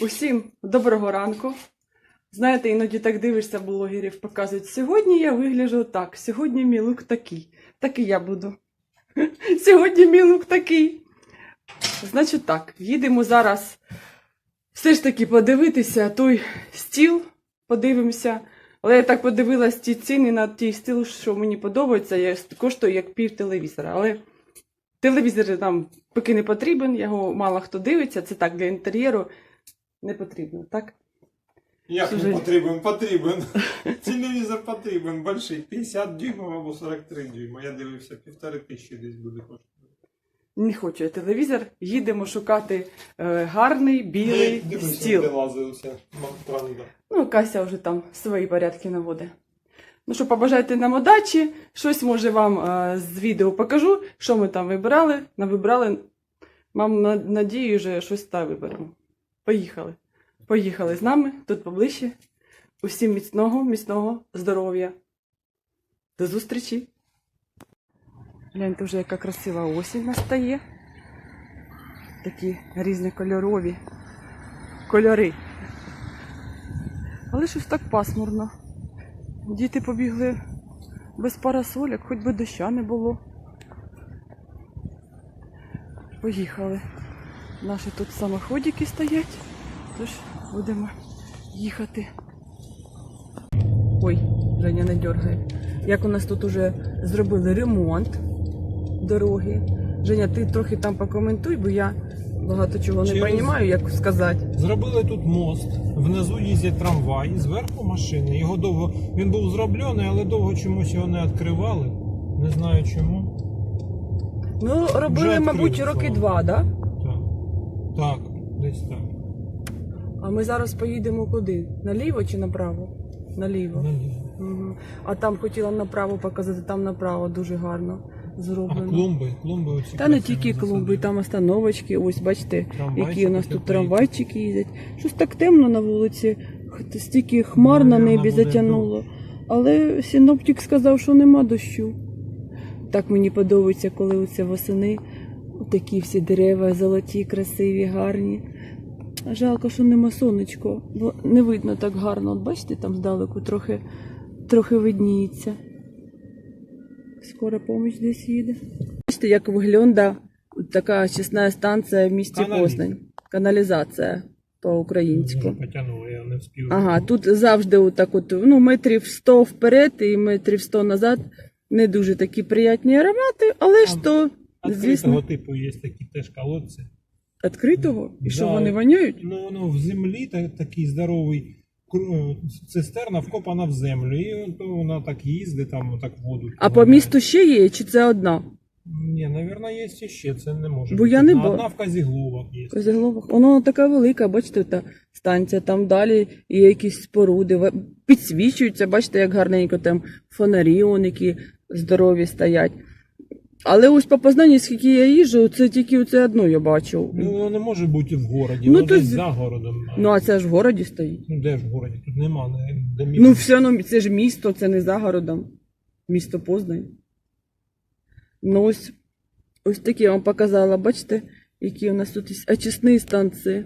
Усім доброго ранку. Знаєте, іноді так дивишся блогерів, показують, сьогодні я вигляджу так, сьогодні мій лук такий. Так і я буду. Сьогодні мій лук такий. Значить так, їдемо зараз все ж таки подивитися той стіл, подивимося. Але я так подивилась ті ціни на ті стіл, що мені подобається, я коштує як пів телевізора. Але телевізор нам поки не потрібен, його мало хто дивиться, це так для інтер'єру не потрібно, так? Як не потрібен? Потрібен. Телевізор потрібен, больший, 50 дюймів або 43 дюйма. Я дивився, півтори тисячі десь буде коштувати. Не хочу я телевізор, їдемо шукати е, гарний білий Дивись, стіл. де лазився. Правда. Ну, Кася вже там свої порядки наводить. Ну що, побажайте нам удачі. Щось може вам е, з відео покажу, що ми там вибирали. Навибрали. Мам, надію, що щось та виберемо. Поїхали. Поїхали з нами тут поближче. Усім міцного, міцного здоров'я. До зустрічі. Гляньте вже, яка красива осінь настає. Такі різнокольорові кольори. Але щось так пасмурно. Діти побігли без парасоляк, хоч би доща не було. Поїхали. Наші тут самоходики стоять, тож будемо їхати. Ой, Женя не дергає. Як у нас тут уже зробили ремонт дороги. Женя, ти трохи там покоментуй, бо я багато чого не Через- розумію, як сказати. Зробили тут мост. Внизу їздять трамваї, зверху машини. Його довго. Він був зроблений, але довго чомусь його не відкривали. Не знаю чому. Ну, робили, мабуть, роки два, так? Да? Так. Десь так. А ми зараз поїдемо куди? Наліво чи направо? Наліво. Наліво. Угу. А там хотіла направо показати, там направо дуже гарно А зроблено. клумби, клумби оці. Та не красиві тільки клумби, засадили. там остановочки, ось бачите, Трамвайчики які у нас тут поїдуть. трамвайчики їздять. Щось так темно на вулиці, х- стільки хмар на Наверно, небі буде затягнуло. Але синоптик сказав, що нема дощу. Так мені подобається, коли оце восени такі всі дерева золоті, красиві, гарні. Жалко, що нема сонечко, бо не видно так гарно. От бачите, там здалеку трохи, трохи видніється. Скоро поміч десь їде. Бачите, як виглядає така чесна станція в місті. Познань. Каналізація по-українську. Ага, тут завжди отак от, ну, метрів 100 вперед і метрів 100 назад. Не дуже такі приятні аромати, але ж то, Відкритого звісно, типу є такі теж колодці. відкритого. І що Да. вони воняють? Ну, воно в землі та- такий здоровий кру- цистерна вкопана в землю. І то вона так їздить, там так воду. А по місту ще є, чи це одна? Ні, напевно, є ще, це не може Бо бути. я не Одна- ба- Одна в Казігловах є. Козягловах. Воно така велика, бачите, та станція, там далі є якісь споруди, підсвічуються, бачите, як гарненько там фонарі, он, які здорові стоять. Але ось по Познанні, скільки я їжджу, це тільки оце одно я бачу. Ну, воно не може бути в городі, Ну, воно то десь за городом. Ну, а це ж в городі стоїть. Ну, де ж в городі? Тут нема, не, де Ну, все одно, це ж місто, це не за городом. Місто Познань. Ну, ось, ось такі я вам показала, бачите, які у нас тут є очисні станції.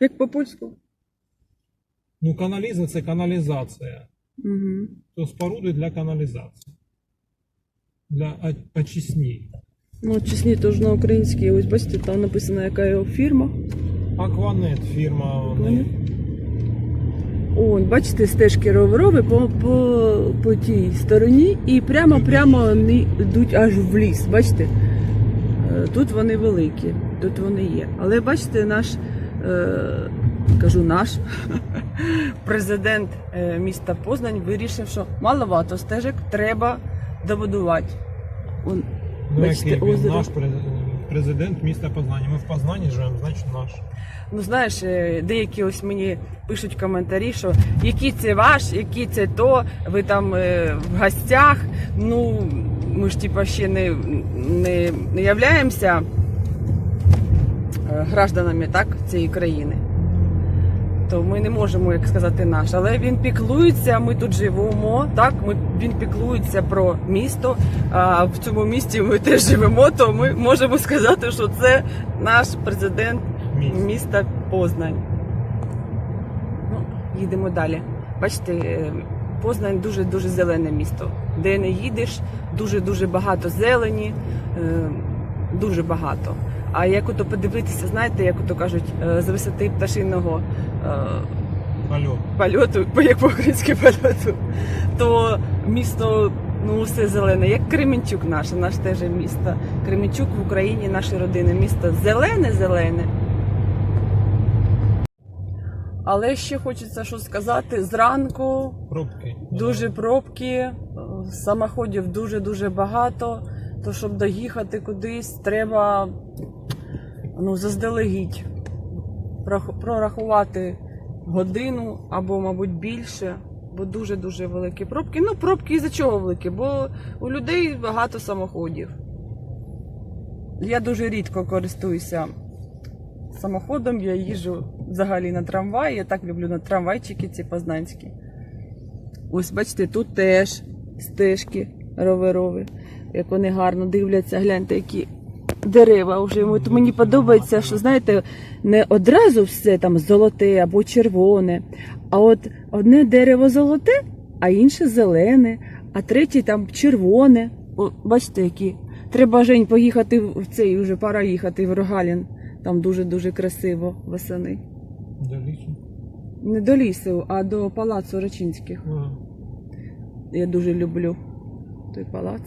Як по польську? Ну, каналіза це каналізація. Угу. То споруди для каналізації. Для очисні. Ну, чесні теж на українській. Ось бачите, там написано, яка його фірма. Акванет фірма. Акванет. Бачите, стежки роверові по, по, по тій стороні і прямо-прямо вони йдуть аж в ліс. Бачите? Е, Тут вони великі, тут вони є. Але бачите, наш, е, кажу наш президент е, міста Познань вирішив, що маловато стежок треба добудувати. Он, Ну, бачите, який він озеро. наш президент міста Познані. Ми в Познані живемо, значить наш. Ну, знаєш, е, деякі ось мені пишуть коментарі, що який це ваш, який це то, ви там е, в гостях. Ну, ми ж типа ще не, не, не являємося е, гражданами так, цієї країни. То ми не можемо, як сказати, наш. Але він піклується, ми тут живемо, так, ми, він піклується про місто. А в цьому місті ми теж живемо, то ми можемо сказати, що це наш президент міста Познань. їдемо далі. Бачите, е, Познань дуже дуже зелене місто. Де не їдеш, дуже дуже багато зелені, е, дуже багато. А як ото подивитися, знаєте, як ото кажуть, е, з висоти пташиного е, польоту, як по-українськи польоту, то місто ну все зелене, як Кременчук наше, наш теж місто. Кременчук в Україні, наше родинне місто. Зелене, зелене. Але ще хочеться що сказати, зранку Пробки. дуже пробки, е, самоходів дуже-дуже багато. То щоб доїхати кудись, треба ну, заздалегідь прорахувати годину або, мабуть, більше, бо дуже-дуже великі пробки. Ну, пробки із-за чого великі? Бо у людей багато самоходів. Я дуже рідко користуюся самоходом, я їжджу взагалі на трамваї. Я так люблю на трамвайчики ці познанські. Ось бачите, тут теж стежки роверові, як вони гарно дивляться, гляньте, які дерева вже. От мені подобається, що знаєте, не одразу все там золоте або червоне, а от одне дерево золоте, а інше зелене, а третє там червоне. О, бачите, які. Треба Жень поїхати в цей, вже пора їхати в Рогалін. Там дуже-дуже красиво восени. До лісу. Не до лісу, а до палацу Рачинських. А. Я дуже люблю той палац.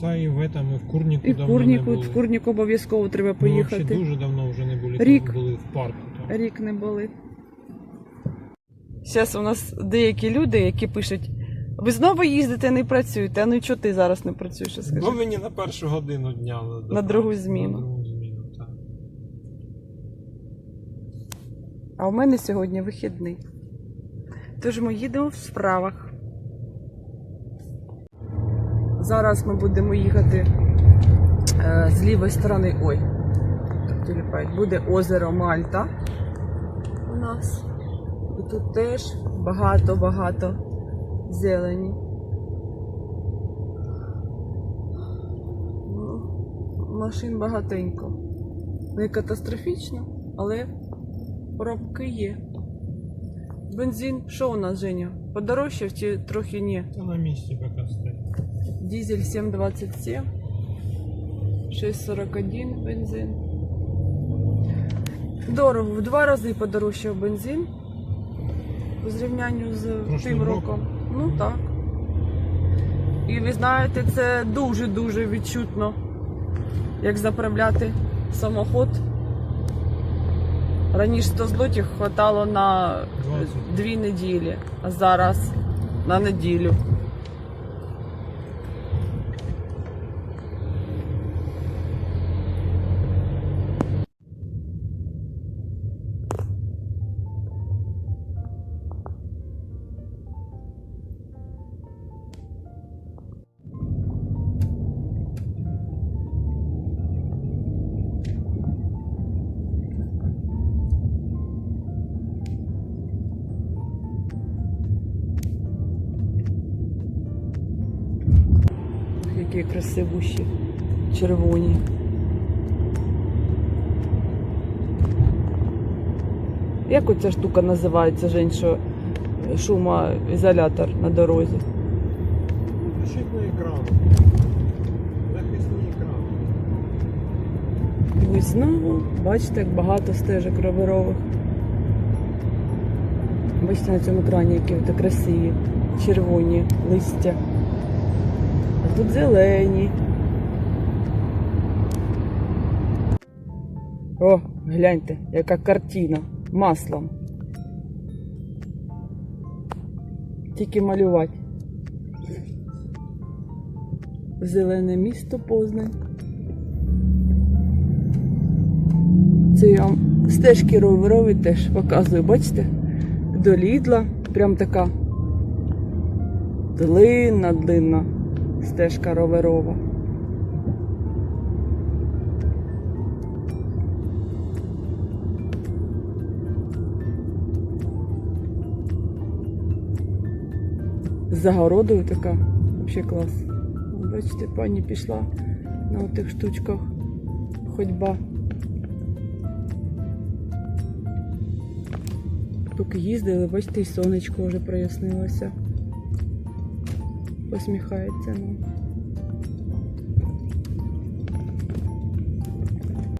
Та і в этом, і в Курніку І в давно не Курніку, були. в Курніку обов'язково треба Ми поїхати. взагалі дуже давно вже не були, Рік. були в парку. Там. Рік не були. Зараз у нас деякі люди, які пишуть: ви знову їздите, не працюєте. А ну чого ти зараз не працюєш? Скажи? Бо мені на першу годину дня На другу зміну. На другу зміну, так. А у мене сьогодні вихідний. Тож ми їдемо в справах. Зараз ми будемо їхати е, з лівої сторони. Ой. Буде озеро Мальта у нас. І тут теж багато-багато зелені. Ну, Машин багатенько. Не катастрофічно, але пробки є. Бензин, що у нас, Женя? Подорожчав чи трохи ні? Та на місці поки стоїть. Дизель 7,27, 6,41 бензин. Дорого, в два рази подорожчав бензин у зрівнянню з тим роком? роком. Ну так. І ви знаєте, це дуже-дуже відчутно, як заправляти самоход. Раніше 100 злотих хватало на 20. дві неділі, а зараз на неділю. Які красивущі, червоні. Як оця штука називається, Жень, що шумоізолятор на дорозі? Защитний екран. Захисний екран. І ось знову, бачите, як багато стежок роверових. Бачите на цьому екрані, які красиві, червоні листя. Тут зелені. О, гляньте, яка картина маслом. Тільки малювати. Зелене місто Познань. Це я вам стежки роверові теж показую, бачите? До Лідла. Прям така длинна, длинна стежка роверова. З загородою така, взагалі клас. Бачите, пані пішла на тих штучках ходьба. Поки їздили, бачите, і сонечко вже прояснилося. Посміхається нам.